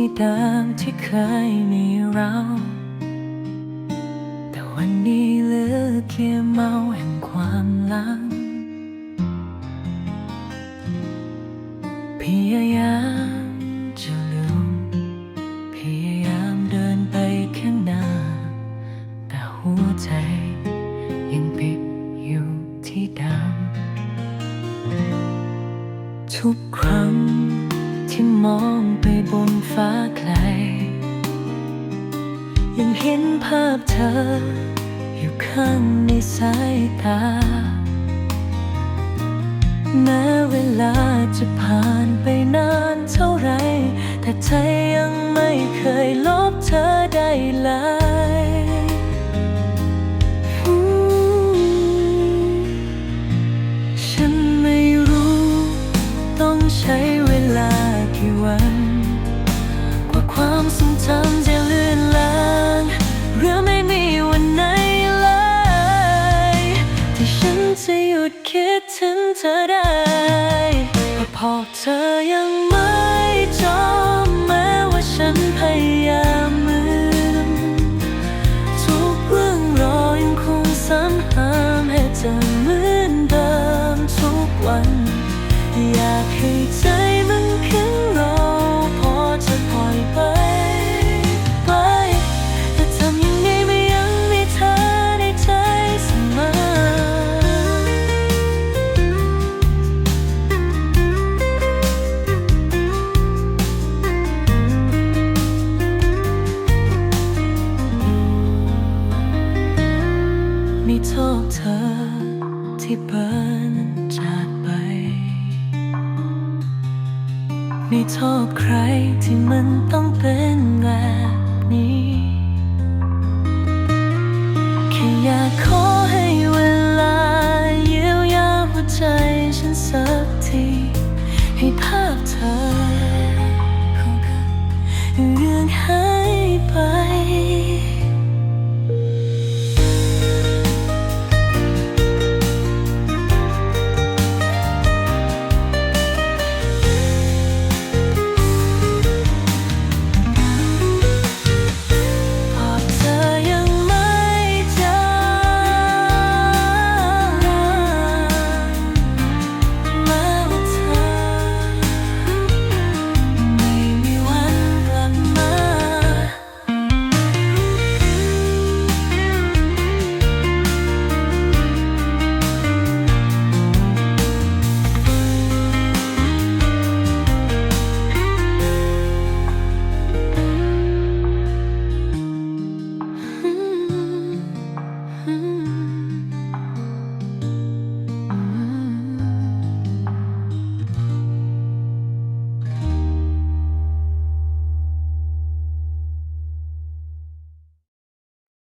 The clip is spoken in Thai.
ที่เดิมที่เคยมีเรา แต่วันนี้เหลือเพียเมาแห่งความลัง พยายามจะลืม พยายามเดินไปข้างหน้า แต่หัวใจยังติดอยู่ที่เดิมทุกครั้ง องไปบนฟ้าไกล ยังเห็นภาพเธอ อยู่ข้างในสายตา แม้เวลาจะผ่านไปนานเท่าไร แต่ใจยังไม่เคยลบเธอได้เลย วัน กว่าความทรงจำจะเลือนลางหรือไม่มีวันไหนเลยที่ฉันจะหยุดคิดถึงเธอได้ก็เพอเธอยังไม่จบแม้ว่าฉันพยายามลืมทุกเรื่องรอยังคงซ้ำหามให้เธอเหมือนเดิมทุกวัน อยากให้ใจมั เธอที่เบินจากไปมีโทษใครที่มันต้องเป็นแบบนี้ แค่อยากขอ